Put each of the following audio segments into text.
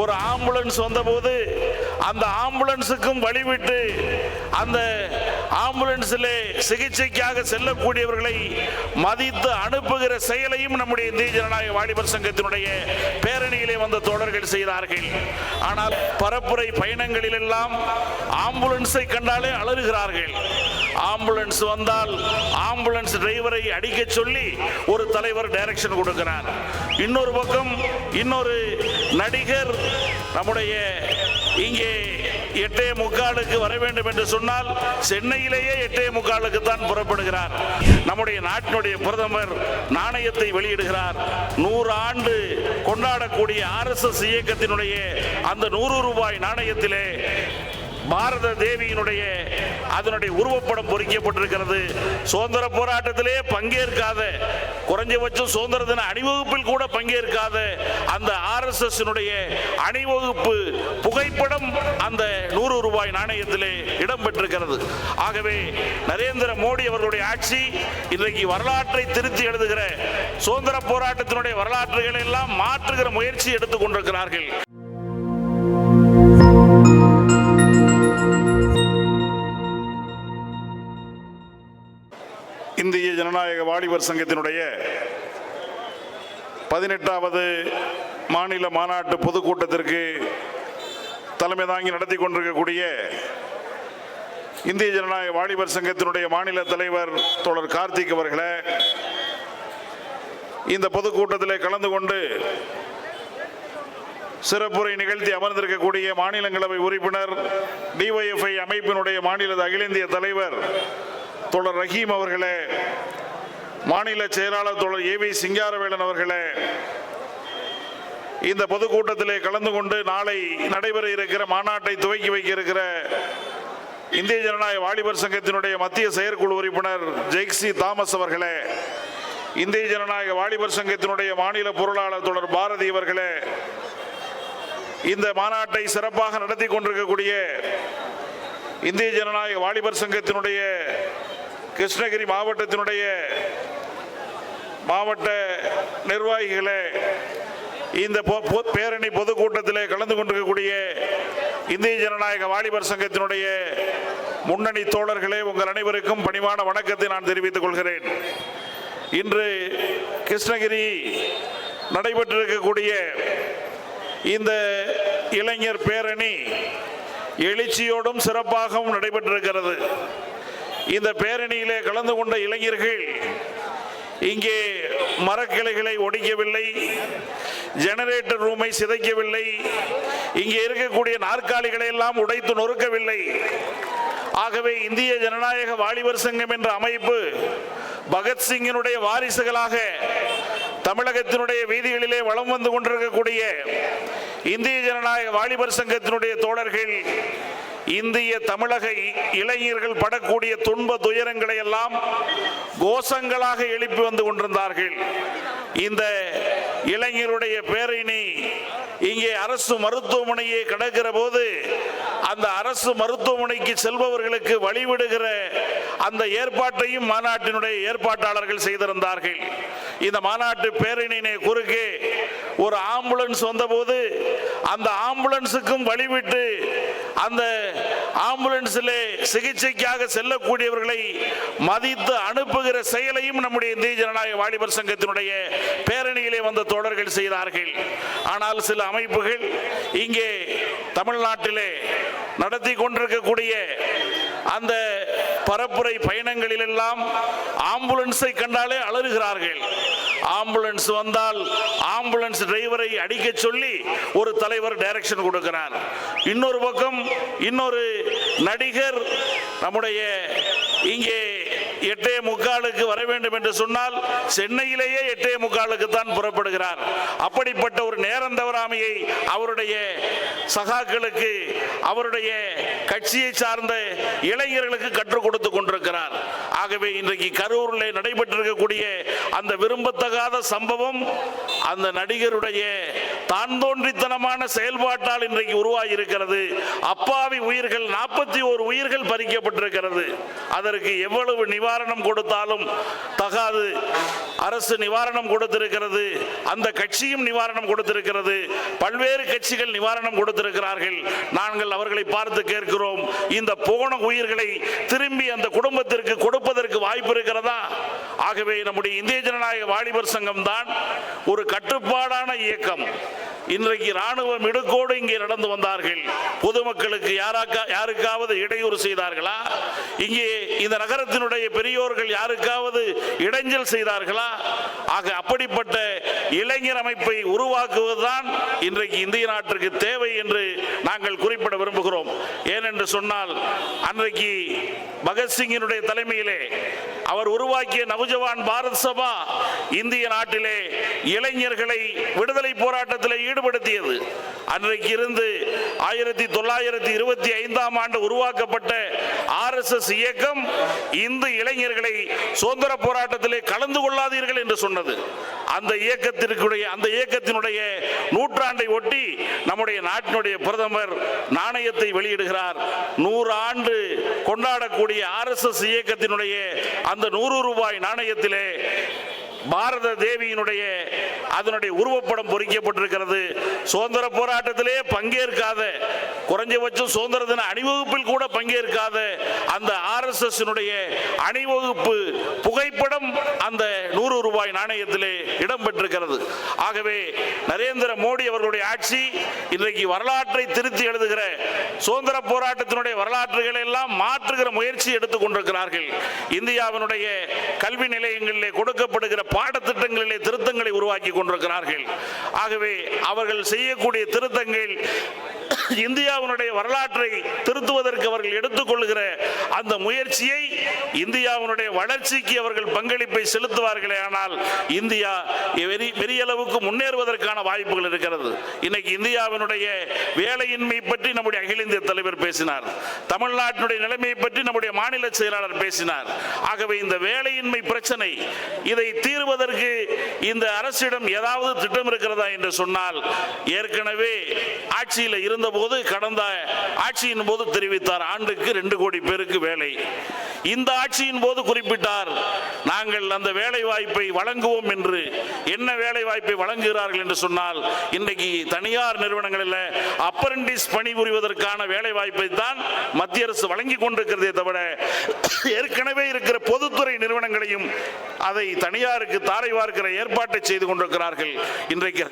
ஒரு ஆம்புலன்ஸ் வந்தபோது அந்த ஆம்புலன்ஸுக்கும் வழிவிட்டு அந்த ஆம்புலன்ஸிலே சிகிச்சைக்காக செல்லக்கூடியவர்களை மதித்து அனுப்புகிற செயலையும் நம்முடைய இந்திய ஜனநாயக வாலிபர் சங்கத்தினுடைய பேரணியிலே வந்த தோழர்கள் செய்தார்கள். ஆனால் பரப்புரை பயணங்களிலெல்லாம் ஆம்புலன்ஸை கண்டாலே அலறுகிறார்கள். ஆம்புலன்ஸ் வந்தால் ஆம்புலன்ஸ் டிரைவரை அடிக்க சொல்லி ஒரு தலைவர் டைரக்ஷன் கொடுக்கிறார். இன்னொரு பக்கம் இன்னொரு நடிகர் நம்முடைய இங்கே எட்டே முக்காலுக்கு வர வேண்டும் என்று சொன்னால் சென்னையிலேயே எட்டே முக்காலுக்கு தான் புறப்படுகிறார். நம்முடைய நாட்டினுடைய பிரதமர் நாணயத்தை வெளியிடுகிறார். நூறு ஆண்டு கொண்டாடக்கூடிய ஆர்எஸ்எஸ் இயக்கத்தினுடைய அந்த நூறு ரூபாய் நாணயத்திலே பாரத தேவியினுடைய அதனுடைய உருவப்படம் பொறிக்கப்பட்டிருக்கிறது. சுதந்திர போராட்டத்திலே பங்கேற்காத குறைஞ்சபட்சம் சுதந்திர தின அணிவகுப்பில் கூட பங்கேற்காத அந்த ஆர்எஸ்எஸ் அணிவகுப்பு புகைப்படம் அந்த நூறு ரூபாய் நாணயத்திலே இடம்பெற்றிருக்கிறது. ஆகவே நரேந்திர மோடி அவர்களுடைய ஆட்சி இன்றைக்கு வரலாற்றை திருத்தி எழுதுகிற சுதந்திர போராட்டத்தினுடைய வரலாற்றுகளை எல்லாம் மாற்றுகிற முயற்சி எடுத்துக் கொண்டிருக்கிறார்கள். ஜனநாயக வாலிபர் சங்கத்தினுடைய பதினெட்டாவது மாநில மாநாட்டு பொதுக்கூட்டத்திற்கு தலைமை தாங்கி நடத்தி கொண்டிருக்கக்கூடிய இந்திய ஜனநாயக வாலிபர் சங்கத்தினுடைய மாநில தலைவர் தோழர் கார்த்திக் அவர்களே இந்த பொதுக்கூட்டத்தில் கலந்து கொண்டு சிறப்புரை நிகழ்த்தி அமர்ந்திருக்கக்கூடிய மாநிலங்களவை உறுப்பினர் டிஒய்எஃப்ஐ அமைப்பினுடைய மாநில அகில இந்திய தலைவர் தோழர் ரஹீம் அவர்களே மாநில செயலாளர் தோழர் ஏ வி சிங்காரவேலன் அவர்களே இந்த பொதுக்கூட்டத்திலே கலந்து கொண்டு நாளை நடைபெற இருக்கிற மாநாட்டை துவக்கி வைக்க இருக்கிற இந்திய ஜனநாயக வாலிபர் சங்கத்தினுடைய மத்திய செயற்குழு உறுப்பினர் ஜெய்க்சி தாமஸ் அவர்களே இந்திய ஜனநாயக வாலிபர் சங்கத்தினுடைய மாநில பொருளாளர் தொடர் பாரதி அவர்களே இந்த மாநாட்டை சிறப்பாக நடத்தி கொண்டிருக்கக்கூடிய இந்திய ஜனநாயக வாலிபர் சங்கத்தினுடைய கிருஷ்ணகிரி மாவட்டத்தினுடைய மாவட்ட நிர்வாகிகளே இந்த பொ- பேரணி பொதுக்கூட்டத்திலே கலந்து கொண்டிருக்கக்கூடிய இந்திய ஜனநாயக வாலிபர் சங்கத்தினுடைய முன்னணி தோழர்களே உங்கள் அனைவருக்கும் பணிவான வணக்கத்தை நான் தெரிவித்துக் கொள்கிறேன். இன்று கிருஷ்ணகிரி நடைபெற்றிருக்கக்கூடிய இந்த இளைஞர் பேரணி எழுச்சியோடும் சிறப்பாகவும் நடைபெற்றிருக்கிறது. இந்த பேரணியிலே கலந்து கொண்ட இளைஞர்கள் இங்கே மரக்கிளைகளை ஒடிக்கவில்லை ஜெனரேட்டர் ரூமை சிதைக்கவில்லை இங்கே இருக்கக்கூடிய நாற்காலிகளை எல்லாம் உடைத்து நொறுக்கவில்லை. ஆகவே இந்திய ஜனநாயக வாலிபர் சங்கம் என்ற அமைப்பு பகத்சிங்கினுடைய வாரிசுகளாக தமிழகத்தினுடைய வீதிகளிலே வலம் வந்து கொண்டிருக்கக்கூடிய இந்திய ஜனநாயக வாலிபர் சங்கத்தினுடைய தோழர்கள் இந்திய தமிழக இளைஞர்கள் படக்கூடிய துன்ப துயரங்களை எல்லாம் கோஷங்களாக எழுப்பி வந்து கொண்டிருந்தார்கள். இந்த இளைஞருடைய பேரணி இங்கே அரசு மருத்துவமனையை கடக்கிற போது அந்த அரசு மருத்துவமனைக்கு செல்பவர்களுக்கு வழிவிடுகிற அந்த ஏற்பாட்டையும் மாநாட்டினுடைய ஏற்பாட்டாளர்கள் செய்திருந்தார்கள். இந்த மாநாட்டு பேரணியினை குறுக்கே ஒரு ஆம்புலன்ஸ் வந்தபோது அந்த ஆம்புலன்ஸுக்கும் வழிவிட்டு அந்த ஆம்புலன்ஸிலே சிகிச்சைக்காக செல்லக்கூடியவர்களை மதித்து அனுப்புகிற செயலையும் நம்முடைய இந்திய ஜனநாயக வாலிபர் சங்கத்தினுடைய பேரணியிலே வந்த தோழர்கள் செய்தார்கள். ஆனால் சில அமைப்புகள் இங்கே தமிழ்நாட்டிலே நடத்தி கொண்டிருக்கக்கூடிய அந்த பரப்புரை பயணங்களிலெல்லாம் ஆம்புலன்ஸை கண்டாலே அலறுகிறார்கள். ஆம்புலன்ஸ் வந்தால் ஆம்புலன்ஸ் டிரைவரை அடிக்க சொல்லி ஒரு தலைவர் டைரக்ஷன் கொடுக்கிறார். இன்னொரு பக்கம் இன்னொரு நடிகர் நம்முடைய இங்கே எட்டே முக்காலுக்கு வர வேண்டும் என்று சொன்னால் சென்னையிலேயே எட்டே முக்காலுக்கு தான் புறப்படுகிறார். அப்படிப்பட்ட ஒரு நேரம் தவறாமையை அவருடைய சகாக்களுக்கு அவருடைய கட்சியை சார்ந்த இளைஞர்களுக்கு கற்றுக் கொடுத்து கொண்டிருக்கிறார். ஆகவே இன்றைக்கு கரூரில் நடைபெற்றிருக்கக்கூடிய அந்த விரும்பத்தகாத சம்பவம் அந்த நடிகருடைய தான் தோன்றித்தனமான செயல்பாட்டால் இன்றைக்கு உருவாகி இருக்கிறது அப்பாவி உயிர்கள் நாற்பத்தி ஓரு உயிர்கள் பறிக்கப்பட்டிருக்கிறது. அதற்கு எவ்வளவு நிவாரணம் கொடுத்தாலும் தகாது. அரசு நிவாரணம் கொடுத்திருக்கிறது. அந்த கட்சியும் நிவாரணம் கொடுத்திருக்கிறது. பல்வேறு கட்சிகள் நிவாரணம் கொடுத்திருக்கிறார்கள். நாங்கள் அவர்களை பார்த்து கேட்கிறோம். இந்த போன உயிர்களை திரும்பி அந்த குடும்பத்திற்கு கொடுப்ப கொடுப்பதற்கு வாய்ப்பு இருக்கிறதா? ஆகவே நம்முடைய இந்திய ஜனநாயக வாலிபர் சங்கம் தான் ஒரு கட்டுப்பாடான இயக்கம். இன்றைக்கு ராணுவம் இடுக்கோடு இங்கே நடந்து வந்தார்கள். பொதுமக்களுக்கு யாராக்கா யாருக்காவது இடையூறு செய்தார்களா? இங்கே இந்த நகரத்தினுடைய பெரியோர்கள் யாருக்காவது இடைஞ்சல் செய்தார்களா? ஆக அப்படிப்பட்ட இளைஞர் அமைப்பை உருவாக்குவதுதான் இன்றைக்கு இந்திய நாட்டிற்கு தேவை என்று நாங்கள் குறிப்பிட விரும்புகிறோம். ஏனென்று சொன்னால் அன்றைக்கு பகத்சிங்கினுடைய தலைமையிலே அவர் உருவாக்கிய நவஜவான் பாரத் சபா இந்திய நாட்டிலே இளைஞர்களை விடுதலை போராட்டத்தில் ஈடுபடுத்தியது. அன்றைக்கு இருந்து ஆயிரத்தி தொள்ளாயிரத்தி இருபத்தி ஐந்தாம் ஆண்டு உருவாக்கப்பட்ட ஆர்எஸ்எஸ் இயக்கம் இந்து இளைஞர்களை சுதந்திர போராட்டத்திலே கலந்து கொள்ளாதீர்கள் என்று சொன்னது. அந்த இயக்கத்திற்குடைய அந்த இயக்கத்தினுடைய நூற்றாண்டை ஒட்டி நம்முடைய நாட்டினுடைய பிரதமர் நாணயத்தை வெளியிடுகிறார். நூறு ஆண்டு கொண்டாடக்கூடிய ஆர்எஸ்எஸ் இயக்கத்தினுடைய அந்த நூறு ரூபாய் நாணயத்திலே பாரத தேவியினுடைய அதனுடைய உருவப்படம் பொறிக்கப்பட்டிருக்கிறது. சுதந்திர போராட்டத்திலே பங்கேற்காத குறைஞ்சபட்சம் சுதந்திர தின அணிவகுப்பில் கூட பங்கேற்காத அந்த ஆர்எஸ்எஸ் அணிவகுப்பு புகைப்படம் அந்த நூறு ரூபாய் நாணயத்திலே இடம்பெற்றிருக்கிறது. ஆகவே நரேந்திர மோடி அவர்களுடைய ஆட்சி இன்றைக்கு வரலாற்றை திருத்தி எழுதுகிற சுதந்திர போராட்டத்தினுடைய வரலாற்றுகளை எல்லாம் மாற்றுகிற முயற்சி எடுத்துக் கொண்டிருக்கிறார்கள். இந்தியாவினுடைய கல்வி நிலையங்களிலே கொடுக்கப்படுகிற பாடத்திட்டங்களிலே திருத்தங்களை உருவாக்கி கொண்டிருக்கிறார்கள். ஆகவே அவர்கள் செய்யக்கூடிய திருத்தங்கள் இந்தியாவினுடைய வரலாற்றை திருத்துவதற்கு அவர்கள் எடுத்துக்கொள்கிற அந்த முயற்சியை இந்தியாவினுடைய வளர்ச்சிக்கு அவர்கள் பங்களிப்பை செலுத்துவார்களே ஆனால் இந்தியா பெரிய- அளவுக்கு முன்னேறுவதற்கான வாய்ப்புகள் இருக்கிறது. இன்னைக்கு இந்தியாவினுடைய வேலையின்மை பற்றி நம்முடைய அகில இந்திய தலைவர் பேசினார். தமிழ்நாட்டினுடைய நிலைமையை பற்றி நம்முடைய மாநில செயலாளர் பேசினார். ஆகவே இந்த வேலையின்மை பிரச்சனை இதை தீர்வதற்கு இந்த அரசிடம் ஏதாவது திட்டம் இருக்கிறதா என்று சொன்னால் ஏற்கனவே ஆட்சியில் இருந்த இருந்தபோது கடந்த ஆட்சியின் போது தெரிவித்தார். ஆண்டுக்கு ரெண்டு கோடி பேருக்கு வேலை. இந்த ஆட்சியின் போது குறிப்பிட்டார் நாங்கள் அந்த வேலை வாய்ப்பை வழங்குவோம் என்று. என்ன வேலை வாய்ப்பை வழங்குகிறார்கள் என்று சொன்னால் இன்றைக்கு தனியார் நிறுவனங்களில் அப்பரண்டிஸ் பணிபுரிவதற்கான வேலை வாய்ப்பை தான் மத்திய அரசு வழங்கி கொண்டிருக்கிறதே தவிர ஏற்கனவே இருக்கிற பொதுத்துறை நிறுவனங்களையும் அதை தனியாருக்கு தாரை வார்க்கிற ஏற்பாட்டை செய்து கொண்டிருக்கிறார்கள். இன்றைக்கு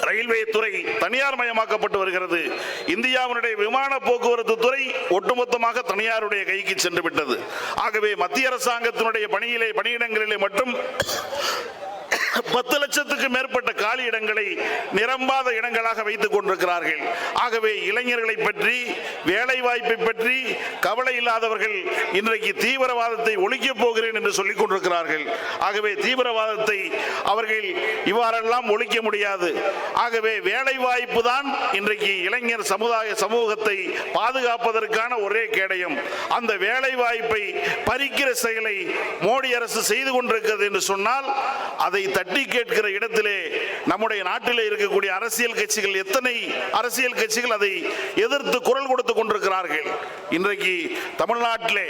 ரயில்வே துறை தனியார் மயமாக்கப்பட்டு வருகிறது. இந்தியாவினுடைய விமான போக்குவரத்து துறை ஒட்டுமொத்தமாக தனியாருடைய கைக்கு சென்று விட்டது. ஆகவே மத்திய அரசாங்கத்தினுடைய பணியிலே பணியிடங்களிலே மட்டும் பத்து லட்சத்துக்கு மேற்பட்ட காலி இடங்களை நிரம்பாத இடங்களாக வைத்துக் கொண்டிருக்கிறார்கள். ஆகவே இளைஞர்களை பற்றி வேலை வாய்ப்பை பற்றி கவலை இல்லாதவர்கள் இன்றைக்கு தீவிரவாதத்தை ஒழிக்கப் போகிறேன் என்று சொல்லிக் கொண்டிருக்கிறார்கள். ஆகவே தீவிரவாதத்தை அவர்கள் இவ்வாறெல்லாம் ஒழிக்க முடியாது. ஆகவே வேலை வாய்ப்பு தான் இன்றைக்கு இளைஞர் சமுதாய சமூகத்தை பாதுகாப்பதற்கான ஒரே கேடயம். அந்த வேலை வாய்ப்பை பறிக்கிற செயலை மோடி அரசு செய்து கொண்டிருக்கிறது என்று சொன்னால் அதை தட்டி கேட்கிற இடத்திலே நம்முடைய நாட்டிலே இருக்கக்கூடிய அரசியல் கட்சிகள் எத்தனை அரசியல் கட்சிகள் அதை எதிர்த்து குரல் கொடுத்து கொண்டிருக்கிறார்கள்? இன்றைக்கு தமிழ்நாட்டிலே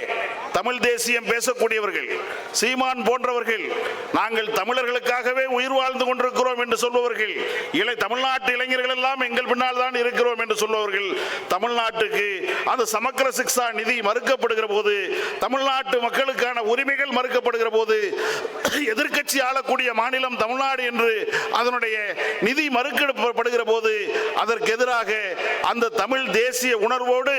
தமிழ் தேசியம் பேசக்கூடியவர்கள் சீமான் போன்றவர்கள் நாங்கள் தமிழர்களுக்காகவே உயிர் வாழ்ந்து கொண்டிருக்கிறோம் என்று சொல்பவர்கள் இளை தமிழ்நாட்டு இளைஞர்கள் எல்லாம் எங்கள் பின்னால் தான் இருக்கிறோம் என்று சொல்பவர்கள் தமிழ்நாட்டுக்கு அந்த சமக்கர சிக்ஷா நிதி மறுக்கப்படுகிற போது தமிழ்நாட்டு மக்களுக்கான உரிமைகள் மறுக்கப்படுகிற போது எதிர்க்கட்சி ஆளக்கூடிய மாநில மாநிலம் தமிழ்நாடு என்று அதனுடைய நிதி மறுக்கப்படுகிற போது அதற்கு எதிராக அந்த தமிழ் தேசிய உணர்வோடு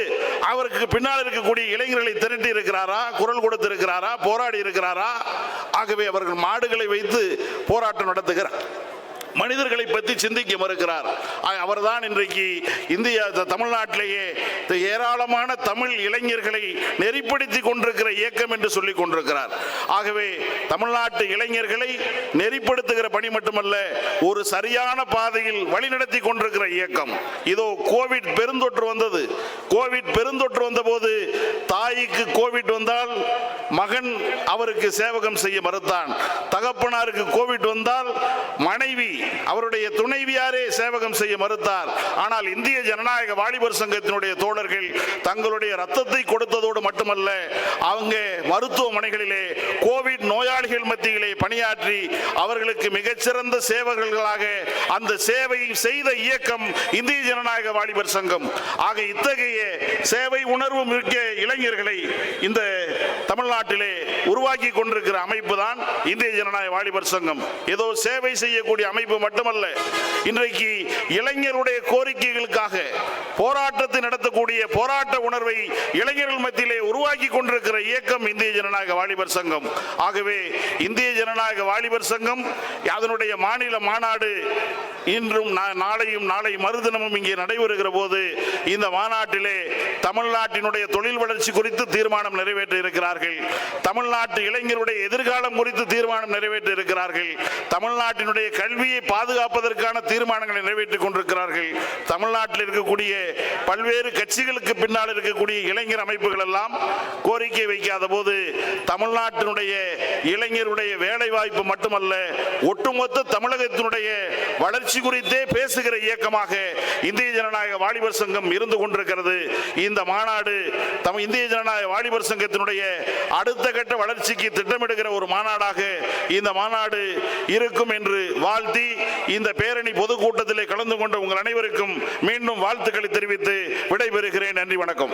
அவருக்கு பின்னால் இருக்கக்கூடிய இளைஞர்களை திரட்டி இருக்கிறாரா குரல் கொடுத்து இருக்கிறாரா போராடி இருக்கிறாரா? ஆகவே அவர்கள் மாடுகளை வைத்து போராட்டம் நடத்துகிறார். மனிதர்களை பற்றி சிந்திக்க மறுக்கிறார். ஆ- அவர்தான் இன்றைக்கு இந்தியா த- தமிழ்நாட்டிலேயே த- ஏராளமான தமிழ் இளைஞர்களை நெறிப்படுத்தி கொண்டிருக்கிற இயக்கம் என்று சொல்லிக் கொண்டிருக்கிறார். ஆகவே தமிழ்நாட்டு இளைஞர்களை நெறிப்படுத்துகிற பணி மட்டுமல்ல ஒரு சரியான பாதையில் வழிநடத்தி கொண்டிருக்கிற இயக்கம். இதோ கோவிட் பெருந்தொற்று வந்தது. கோவிட் பெருந்தொற்று வந்தபோது தாய்க்கு கோவிட் வந்தால் மகன் அவருக்கு சேவகம் செய்ய மறுத்தான். தகப்பனாருக்கு கோவிட் வந்தால் மனைவி அவருடைய துணைவியாரே சேவகம் செய்ய மறுத்தார். ஆனால் இந்திய ஜனநாயக வாலிபர் சங்கத்தினுடைய தோழர்கள் தங்களுடைய ரத்தத்தை கொடுத்ததோடு மட்டுமல்ல அவங்க மருத்துவமனைகளிலே கோவிட் நோயாளிகள் மத்தியிலே பணியாற்றி அவர்களுக்கு மிகச்சிறந்த சேவகர்களாக அந்த சேவை செய்த இயக்கம் இந்திய ஜனநாயக வாலிபர் சங்கம். ஆக இத்தகைய சேவை உணர்வு மிக்க இளைஞர்களை இந்த தமிழ்நாட்டிலே உருவாக்கி கொண்டிருக்கிற அமைப்பு தான் இந்திய ஜனநாயக வாலிபர் சங்கம். ஏதோ சேவை செய்யக்கூடிய அமைப்பு வாய்ப்பு மட்டுமல்ல இன்றைக்கு இளைஞருடைய கோரிக்கைகளுக்காக போராட்டத்தை நடத்தக்கூடிய போராட்ட உணர்வை இளைஞர்கள் மத்தியிலே உருவாக்கி கொண்டிருக்கிற இயக்கம் இந்திய ஜனநாயக வாலிபர் சங்கம். ஆகவே இந்திய ஜனநாயக வாலிபர் சங்கம் அதனுடைய மாநில மாநாடு இன்றும் நாளையும் நாளை மறுதினமும் இங்கே நடைபெறுகிற போது இந்த மாநாட்டிலே தமிழ்நாட்டினுடைய தொழில் வளர்ச்சி குறித்து தீர்மானம் நிறைவேற்ற இருக்கிறார்கள் தமிழ்நாட்டு இளைஞருடைய எதிர்காலம் குறித்து தீர்மானம் நிறைவேற்ற இருக்கிறார்கள் தமிழ்நாட்டினுடைய கல்வியை மொழியை பாதுகாப்பதற்கான தீர்மானங்களை நிறைவேற்றிக் கொண்டிருக்கிறார்கள். தமிழ்நாட்டில் இருக்கக்கூடிய பல்வேறு கட்சிகளுக்கு பின்னால் இருக்கக்கூடிய இளைஞர் அமைப்புகள் எல்லாம் கோரிக்கை வைக்காத போது தமிழ்நாட்டினுடைய இளைஞருடைய வேலை வாய்ப்பு மட்டுமல்ல ஒட்டுமொத்த தமிழகத்தினுடைய வளர்ச்சி குறித்தே பேசுகிற இயக்கமாக இந்திய ஜனநாயக வாலிபர் சங்கம் இருந்து கொண்டிருக்கிறது. இந்த மாநாடு தம் இந்திய ஜனநாயக வாலிபர் சங்கத்தினுடைய அடுத்த கட்ட வளர்ச்சிக்கு திட்டமிடுகிற ஒரு மாநாடாக இந்த மாநாடு இருக்கும் என்று வாழ்த்தி இந்த பேரணி பொதுக்கூட்டத்திலே கலந்து கொண்ட உங்கள் அனைவருக்கும் மீண்டும் வாழ்த்துக்களை தெரிவித்து விடைபெறுகிறேன். நன்றி வணக்கம்.